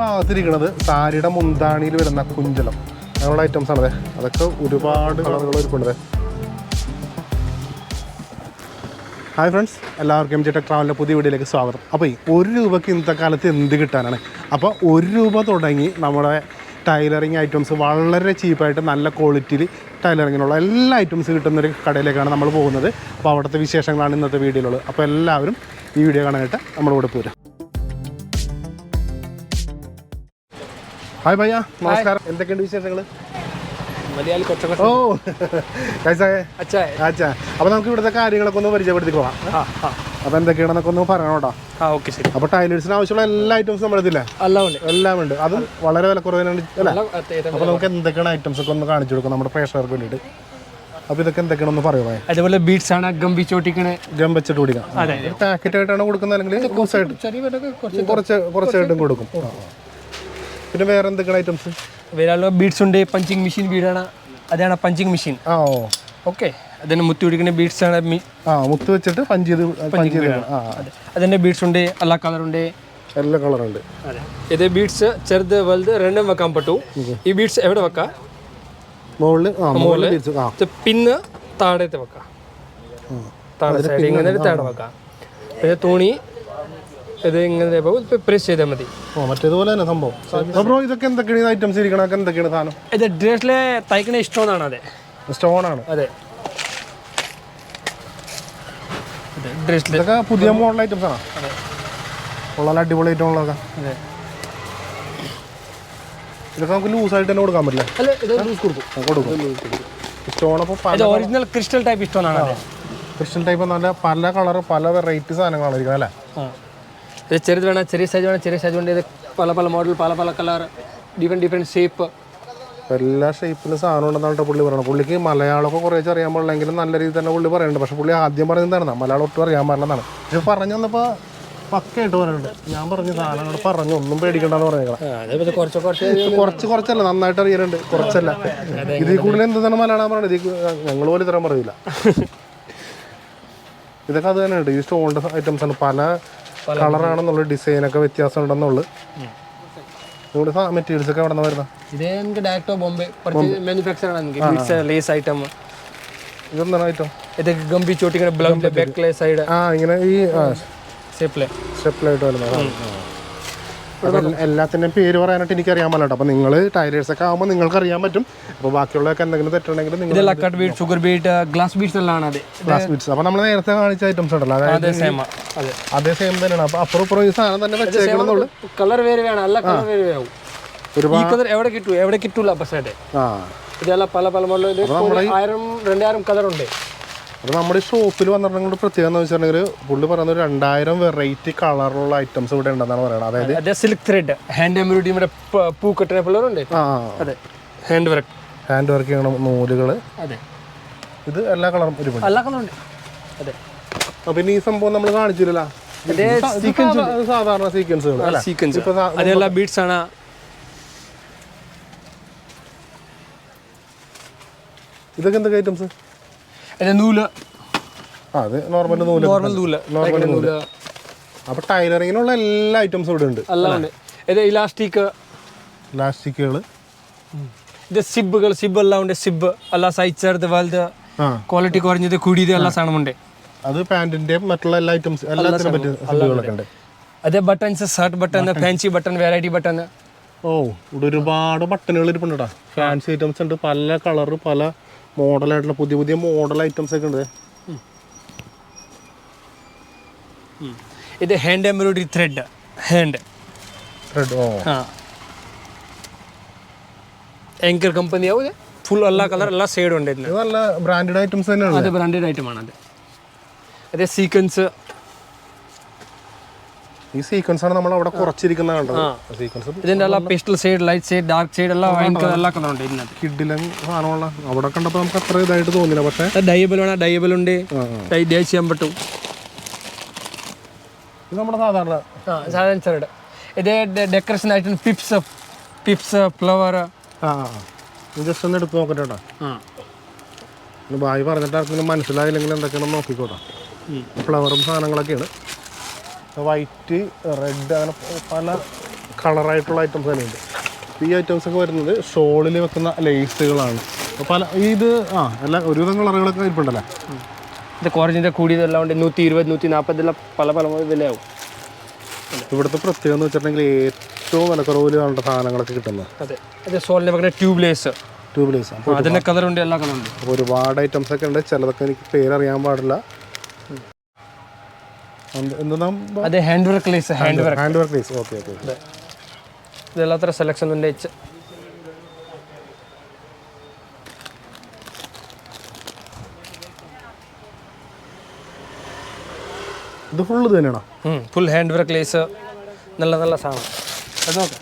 ഭാഗത്തിരിക്കുന്നത് സാരിയുടെ മുന്താണിയിൽ വരുന്ന കുഞ്ചലം. അങ്ങനെയുള്ള ഐറ്റംസ് ആണ് അതൊക്കെ ഒരുപാട് കളറുകൾ ഒരുക്കുന്നത് ഹായ് ഫ്രണ്ട്സ് എല്ലാവർക്കും എം ജി ടെക് ട്രാവലിന്റെ പുതിയ വീഡിയോയിലേക്ക് സ്വാഗതം. അപ്പോൾ ഈ ഒരു രൂപയ്ക്ക് ഇന്നത്തെ കാലത്ത് എന്ത് കിട്ടാനാണ്? അപ്പോൾ ഒരു രൂപ തുടങ്ങി നമ്മുടെ ടൈലറിങ് ഐറ്റംസ് വളരെ ചീപ്പായിട്ട് നല്ല ക്വാളിറ്റിയിൽ ടൈലറിങ്ങിനുള്ള എല്ലാ ഐറ്റംസ് കിട്ടുന്ന ഒരു കടയിലേക്കാണ് നമ്മൾ പോകുന്നത്. അപ്പോൾ അവിടുത്തെ വിശേഷങ്ങളാണ് ഇന്നത്തെ വീഡിയോയിലുള്ളത്. അപ്പോൾ എല്ലാവരും ഈ വീഡിയോ കാണാനായിട്ട് നമ്മുടെ കൂടെ പോരും. ഹായ് ഭയ്യ. നമസ്കാരം. എന്തൊക്കെയുണ്ട് വിശേഷങ്ങൾ മലയാളി കൊച്ച ഓ കൈസാ. അച്ഛാ. അച്ഛാ. അപ്പോൾ നമുക്ക് ഇവിടുത്തെ കാര്യങ്ങളൊക്കെ ഒന്ന് പരിചയപ്പെടുത്തി പോകാം അപ്പോൾ എന്തൊക്കെയാണെന്നൊക്കെ ഒന്ന് പറയണോട്ടോ ആ ഓക്കെ ശരി. അപ്പോൾ ടൈലേഴ്സിന് ആവശ്യമുള്ള എല്ലാ ഐറ്റംസും അല്ല ഉണ്ട് എല്ലാം ഉണ്ട്. അതും വളരെ വിലക്കുറവിനാണ് അല്ലേ? അപ്പോൾ നമുക്ക് എന്തൊക്കെയാണ് ഐറ്റംസ് ഒക്കെ ഒന്ന് കാണിച്ചു കൊടുക്കാം നമ്മുടെ പ്രേക്ഷകർക്ക് വേണ്ടിയിട്ട്. അപ്പോൾ ഇതൊക്കെ എന്തൊക്കെയാണെന്ന് പറയുമോ അതുപോലെ ബീഡ്സ് ആണ് ഗംഭി ചോട്ടിക്കണ് ഗം വെച്ചിട്ട് കുടിക്കാം അതെ പാക്കറ്റ് ആയിട്ടാണ് കൊടുക്കുന്നത് അല്ലെങ്കിൽ വിലക്ക് കുറച്ച് കുറച്ച് കുറച്ചായിട്ടും കൊടുക്കും. പിന്നെ വേറെ എന്തൊക്കെയാണ് ഐറ്റംസ് വേറെ ബീഡ്സ് ഉണ്ട് പഞ്ചിങ് മെഷീൻ ബീഡാണ് അതാണ് പഞ്ചിങ് മെഷീൻ ആ ഓ. ഓക്കെ അതിന് മുത്തി പിടിക്കുന്ന ബീഡ്സ് ആണ് ആ മുത്ത് വെച്ചിട്ട് പഞ്ച് ചെയ്ത് പഞ്ച് ചെയ്ത് ആ. അതെ. അതിന്റെ ബീഡ്സ് ഉണ്ട് എല്ലാ കളർ ഉണ്ട്. എല്ലാ കളറുണ്ട് അതെ. ഇത് ബീഡ്സ് ചെറുത് വലുത് രണ്ടും വെക്കാൻ പറ്റൂ. ഈ ബീഡ്സ് എവിടെ വെക്കാം? മുകളിൽ ആ മുകളിൽ പിന്ന് താഴത്തെ വെക്കാം. താഴെ സൈഡ് ഇങ്ങനെ താഴെ വെക്കാം. പിന്നെ തുണി ഇത് ഇങ്ങനെ പ്രസ് ചെയ്താൽ മതി. ഓ മറ്റേതുപോലെ തന്നെ സംഭവം. ബ്രോ ഇതൊക്കെ എന്തൊക്കെയാണ്? ഐറ്റംസ് ഇരിക്കണം എന്തൊക്കെയാണ് സാധനം? ഇത് ഡ്രസ്സിലെ തയ്ക്കണ ഇഷ്ടമാണ് അതെ. സ്റ്റോൺ ആണ്. അതെ. ഇതൊക്കെ പുതിയ മോഡൽ ഐറ്റംസ് ആണ്. ഉള്ള അടിപൊളി ഐറ്റം ഉള്ളതൊക്കെ. അതെ. ഇതൊക്കെ നമുക്ക് ലൂസായിട്ട് തന്നെ കൊടുക്കാൻ പറ്റില്ല? അല്ല ഇത് ലൂസ് കൊടുക്കും. കൊടുക്കും. സ്റ്റോൺ അപ്പോൾ ഒറിജിനൽ ക്രിസ്റ്റൽ ടൈപ്പ് സ്റ്റോണാണ് അതെ. ക്രിസ്റ്റൽ ടൈപ്പ് നല്ല പല കളർ പല വെറൈറ്റി സാധനങ്ങളാണ് ഇരിക്കുന്നത് അല്ലേ? ഇത് ചെറുത് വേണം? ചെറിയ സൈസ് വേണം? ചെറിയ സൈസ് ഉണ്ട് ഇത് പല പല മോഡൽ പല പല കളർ ഡിഫറെന്റ് ഡിഫറെന്റ് ഷേപ്പ് എല്ലാ ഷേപ്പിലും സാധനം ഉണ്ടെന്നാണ് പുള്ളി പറയുന്നത് പുള്ളിക്ക് മലയാളമൊക്കെ കുറേ അറിയാൻ പാടില്ലെങ്കിലും നല്ല രീതിയിൽ തന്നെ പുള്ളി പറയുന്നുണ്ട് പക്ഷെ പുള്ളി ആദ്യം പറയുന്നതാണ് മലയാളം ഒട്ടും അറിയാൻ പാടില്ലെന്നാണ്. പക്ഷെ പറഞ്ഞു വന്നപ്പോൾ പക്കയായിട്ട് പറയുന്നുണ്ട്. ഞാൻ പറഞ്ഞു സാധനങ്ങൾ പറഞ്ഞു. ഒന്നും പേടിക്കണ്ടെന്ന് പറഞ്ഞേക്കണം. കുറച്ച് കുറച്ച് കുറച്ച് കുറച്ചല്ല നന്നായിട്ട് അറിയുന്നുണ്ട് കുറച്ചല്ല. ഇതിൽ കൂടുതൽ എന്താണ് മലയാളം പറയുന്നത് ഇതിൽ ഞങ്ങൾ പോലും ഇത്രയും പറയില്ല ഇതൊക്കെ അത് തന്നെയുണ്ട് ഈ സ്റ്റോണിന്റെ ഐറ്റംസ് ആണ്. പല കളറാണെന്നുള്ള ഡിസൈനൊക്കെ വ്യത്യാസം ഉണ്ടെന്നുള്ളു ഇവിടെ മെറ്റീരിയൽസ് ഒക്കെ എവിടെ നിന്ന് വരുന്നത് ഇത് എനിക്ക് ഡയറക്റ്റ് ബോംബെ മാനുഫാക്ചർ ആണ് ലേസ് ഐറ്റം ഇതെന്താണ് ഐറ്റം ഇത് ഗംഭി ബാക്കിലെ സൈഡ് ആ ഇങ്ങനെ ഈ സ്റ്റെപ്പിലെ സ്റ്റെപ്പിലായിട്ട് വരുന്നത് എല്ലാത്തിന്റെയും പേര് പറയാനായിട്ട് എനിക്കറിയാൻ പറ്റില്ല അപ്പോൾ നിങ്ങൾ ടൈലേഴ്സ് ഒക്കെ ആകുമ്പോൾ നിങ്ങൾക്ക് അറിയാൻ പറ്റും. അപ്പോൾ ബാക്കിയുള്ളതൊക്കെ എന്തെങ്കിലും തെറ്റുണ്ടെങ്കിൽ നിങ്ങൾ ഇതെല്ലാം bead sugar bead glass beads എല്ലാം അത് ഗ്ലാസ് ബീറ്റ്സ് അപ്പോൾ നമ്മൾ നേരത്തെ കാണിച്ച ഐറ്റംസ് ഉണ്ടല്ലോ. അതായത് അതെ സെയിം അതെ. അതേ സെയിം തന്നെയാണ്. അപ്പോൾ അപ്പുറം ഇപ്പുറം ഈ സാധനം തന്നെ വെച്ചേക്കണമെന്നുള്ളു. കളർ വേറെ വേണം. അല്ല കളർ വേറെ ഒരുപാട് ഈ കളർ എവിടെ കിട്ടും? എവിടെ കിട്ടൂല ആ. ഇതെല്ലാം പല പല മോഡൽ ആയിരം രണ്ടായിരം കളർ ഉണ്ട്. അപ്പോൾ നമ്മുടെ ഷോപ്പിൽ വന്നിട്ടുണ്ടെങ്കിൽ പ്രത്യേകത എന്ന് വെച്ചിട്ടുണ്ടെങ്കിൽ പുള്ളി പറയുന്ന ഒരു രണ്ടായിരം വെറൈറ്റി കളറുള്ള ഐറ്റംസ് ഇവിടെ ഉണ്ടെന്നാണ് പറയുന്നത്. അതായത് അതെ സിൽക്ക് ത്രെഡ് ഹാൻഡ് എംബ്രോയിഡറി പൂക്കെട്ടിനെ പ- പൂ കെട്ടുന്ന പിള്ളേർ ഉണ്ട് ആ അതെ. ഹാൻഡ് വർക്ക് ഹാൻഡ് വർക്ക് ചെയ്യണം നൂലുകൾ അതെ. ഇത് എല്ലാ കളറും ഒരുപാട് എല്ലാ കളറും ഉണ്ട്. അതെ. പിന്നെ ഈ സംഭവം നമ്മൾ കാണിച്ചില്ല സാധാരണ സീക്വൻസുകൾ സീക്വൻസ് അതെല്ലാം ബീഡ്സ് ആണ്. ഇതൊക്കെ എന്തൊക്കെ ഐറ്റംസ് അതെ നൂൽ. അത് നോർമൽ നൂൽ നോർമൽ നൂൽ. നോർമൽ നൂൽ. അപ്പൊ ടൈലറിങ്ങിനുള്ള എല്ലാ ഐറ്റംസും ഇവിടെ ഉണ്ട്. എല്ലാം ഉണ്ട് ഇത് ഇലാസ്റ്റിക് ഇലാസ്റ്റിക്കുകൾ ഇത് സിബുകൾ സിബ് എല്ലാം ഉണ്ട്. സിബ് എല്ലാ സൈസ് ചെറുത് വലുത് ക്വാളിറ്റി കുറഞ്ഞത് കൂടിയത് എല്ലാ സാധനമുണ്ട് അത് പാന്റിന്റെയും മറ്റുള്ള എല്ലാ ഐറ്റംസ് എല്ലാത്തിനും പറ്റിയ സിബുകളൊക്കെ ഉണ്ട്. അതേ buttons shirt button fancy button variety button ഓ ഇവിടെ ഒരുപാട് ബട്ടണുകൾ ഇരിപ്പുണ്ട് കേട്ടോ ഫാൻസി ഐറ്റംസ് ഉണ്ട്. പല കളർ പല മോഡലായിട്ടുള്ള പുതിയ പുതിയ മോഡൽ ഐറ്റംസ് ഒക്കെ ഉണ്ട്. ഇത് hand embroidery thread hand thread ഓ. ആ. കമ്പനി ആവും ഫുൾ എല്ലാ കളർ എല്ലാ സൈഡും ഉണ്ട് ഇതിന് നല്ല ബ്രാൻഡഡ് ഐറ്റംസ് തന്നെയാണ്. അതെ ബ്രാൻഡഡ് ആണ് അത്. അതെ സീക്വൻസ് ഈ സീക്വൻസ് ആണ് നമ്മൾ അവിടെ കുറച്ചിരിക്കുന്നത് കണ്ടത്. സീക്വൻസ് ഇതിന്റെ എല്ലാ pastel side light side dark side എല്ലാം വൈൻ കളർ എല്ലാ കളറുണ്ട് ഇതിനകത്ത്. കിഡിലും സാധനമുള്ള അവിടെ കണ്ടപ്പോൾ നമുക്ക് അത്ര ഇതായിട്ട് തോന്നില്ല പക്ഷേ ഡൈബിൾ വേണം ഡൈബിൾ ഉണ്ട്. ഡേ ചെയ്യാൻ പറ്റും ഇത് നമ്മുടെ സാധാരണ സാധാരണ ചെറുട് ഇതേ ഡെക്കറേഷൻ ആയിട്ട് പിപ്സ് പിപ്സ് ഫ്ലവർ ആ ജസ്റ്റ് ഒന്ന് എടുത്ത് നോക്കട്ടെ ബായി പറഞ്ഞിട്ട് ആർക്കെങ്കിലും മനസ്സിലായില്ലെങ്കിൽ എന്തൊക്കെയാണെന്ന് നോക്കിക്കോട്ടെ. ഫ്ലവറും സാധനങ്ങളൊക്കെയാണ്. വൈറ്റ് റെഡ് അങ്ങനെ പല കളറായിട്ടുള്ള ഐറ്റംസ് തന്നെ ഉണ്ട് ഈ ഐറ്റംസ് ഒക്കെ വരുന്നത് ഷോളിൽ വെക്കുന്ന ലേസുകളാണ്. പല ഇത് ആ എല്ലാ ഒരുവിധം കളറുകളൊക്കെ ഇരിപ്പുണ്ടല്ലേ? ഇത് കുറഞ്ഞിന്റെ കൂടിയതെല്ലാം ഉണ്ട്. നൂറ്റി ഇരുപത് നൂറ്റി നാൽപ്പതെല്ലാം പല പല വിലയാവും ഇവിടുത്തെ പ്രത്യേകത എന്ന് വെച്ചിട്ടുണ്ടെങ്കിൽ ഏറ്റവും വിലക്കുറവിൽ കാണേണ്ട സാധനങ്ങളൊക്കെ കിട്ടുന്നത്. അതെ. അതെ സോളിന്റെ വെക്കുന്ന ട്യൂബ് ലേസ്. Tube lace. അപ്പോൾ അതിന്റെ കളറുണ്ട് എല്ലാ കളറുണ്ട് അപ്പോൾ ഒരുപാട് ഐറ്റംസ് ഒക്കെ ഉണ്ട്. ചിലതൊക്കെ എനിക്ക് പേരറിയാൻ പാടില്ല. അതെ hand work lace hand work hand work lace okay okay ഇതെല്ലാത്ര selection ഉണ്ട് ഇത് ഫുൾ ഇത് തന്നെയാണോ? ഫുൾ ഹാൻഡ് വർക്ക് ലേസ് നല്ല നല്ല സാധനം. അത് നോക്കാം.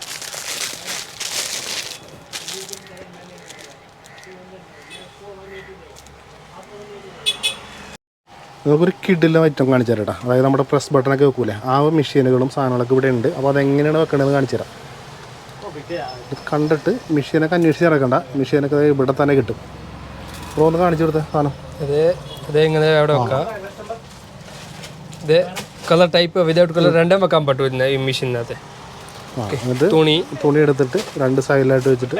നമുക്കൊരു കിഡിലെ ഐറ്റം കാണിച്ചു തരാം കേട്ടോ. അതായത് നമ്മുടെ പ്രസ് ബട്ടണൊക്കെ വെക്കൂലേ? ആ മെഷീനുകളും സാധനങ്ങളൊക്കെ ഇവിടെ ഉണ്ട്. അപ്പോൾ അതെങ്ങനെയാണ് വെക്കണതെന്ന് കാണിച്ചു തരാം. കണ്ടിട്ട് മെഷീനൊക്കെ അന്വേഷിച്ച് നടക്കണ്ട. മെഷീനൊക്കെ ഇവിടെ തന്നെ കിട്ടും. അപ്പോൾ ഒന്ന് കാണിച്ചു കൊടുത്തേ സാധനം. ഇങ്ങനെ അവിടെ വെക്കാം? ഇത് കളർ ടൈപ്പ് വിതൗട്ട് കളർ രണ്ടും വെക്കാൻ പറ്റും ഈ മെഷീനകത്ത് തുണി. തുണി എടുത്തിട്ട് രണ്ട് സൈഡിലായിട്ട് വെച്ചിട്ട്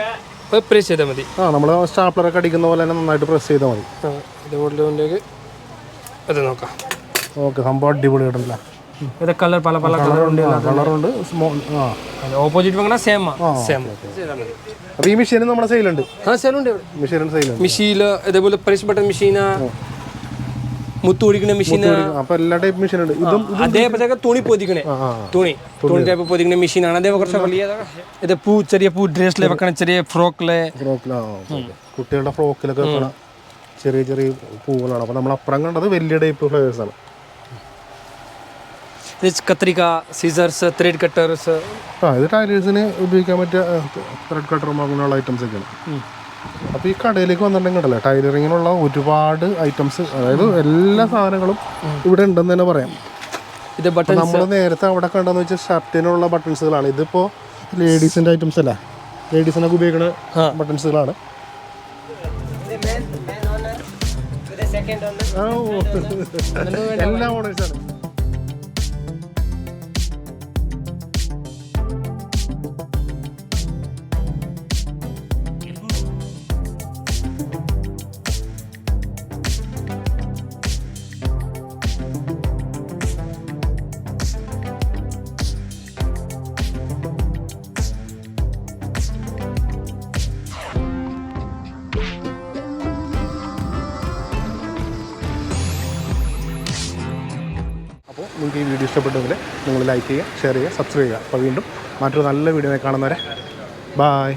പ്രസ് ചെയ്താൽ മതി. ആ നമ്മൾ സ്റ്റാപ്ലറൊക്കെ അടിക്കുന്ന പോലെ തന്നെ നന്നായിട്ട് പ്രസ് ചെയ്താൽ മതി. ആ, ഇതുപോലെയൊക്കെ അത് നോക്കാം. ഓക്കെ സംഭവം അടിപൊളി ഇടണ്ടല്ല ഇത് കളർ പല പല കളറുണ്ട് കളറുണ്ട് ഓപ്പോസിറ്റ് വാങ്ങണ സെയിം സെയിം അപ്പോൾ ഈ മെഷീൻ നമ്മുടെ സെയിലുണ്ട് ആ സെയിലുണ്ട് മെഷീനിന്റെ സെയിലുണ്ട് മെഷീന് ഇതേപോലെ പ്രസ് ബട്ടൺ മെഷീന് മുത്തു പൊടിക്കണ മെഷീൻ അപ്പോൾ എല്ലാ ടൈപ്പ് മെഷീനുണ്ട് ഇതും അതേപോലെ തുണി പൊതിക്കണേ. തുണി തുണി ടൈപ്പ് മെഷീൻ മെഷീനാണ് അതേ കുറച്ച് വലിയ ഇത്. പൂ ചെറിയ പൂ ഡ്രസ്സിലെ വെക്കണ ചെറിയ ഫ്രോക്കിലെ ഫ്രോക്കിലാ കുട്ടികളുടെ ഫ്രോക്കിലൊക്കെ വെക്കണ ചെറിയ ചെറിയ പൂവുകളാണ് അപ്പോൾ നമ്മൾ അപ്പുറം കണ്ടത് വലിയ ടൈപ്പ് ഫ്ലേവേഴ്സ് ആണ്. ഇത് കത്രിക സീസേഴ്സ് ത്രെഡ് കട്ടേഴ്സ് ആ ഇത് ടൈലേഴ്സിന് ഉപയോഗിക്കാൻ പറ്റിയ ത്രെഡ് കട്ടറും അങ്ങനെയുള്ള ഐറ്റംസ് ഒക്കെയാണ്. അപ്പോൾ ഈ കടയിലേക്ക് വന്നിട്ടുണ്ടെങ്കിൽ ഉണ്ടല്ലോ ടൈലറിങ്ങിനുള്ള ഒരുപാട് ഐറ്റംസ് അതായത് എല്ലാ സാധനങ്ങളും ഇവിടെ ഉണ്ടെന്ന് തന്നെ പറയാം. ഇത് ബട്ടൺ നമ്മൾ നേരത്തെ അവിടെ കണ്ടെന്ന് വെച്ചാൽ ഷർട്ടിനുള്ള ബട്ടൺസുകളാണ് ഇതിപ്പോൾ ലേഡീസിന്റെ ഐറ്റംസ് അല്ല? ലേഡീസിനൊക്കെ ഉപയോഗിക്കുന്ന ബട്ടൺസുകളാണ് എല്ലാ മോഡൽസാണ് നിങ്ങൾക്ക് ഈ വീഡിയോ ഇഷ്ടപ്പെട്ടെങ്കിൽ നിങ്ങൾ ലൈക്ക് ചെയ്യുക ഷെയർ ചെയ്യുക സബ്സ്ക്രൈബ് ചെയ്യുക. അപ്പോൾ വീണ്ടും മറ്റൊരു നല്ല വീഡിയോ കാണുന്നവരെ ബായ്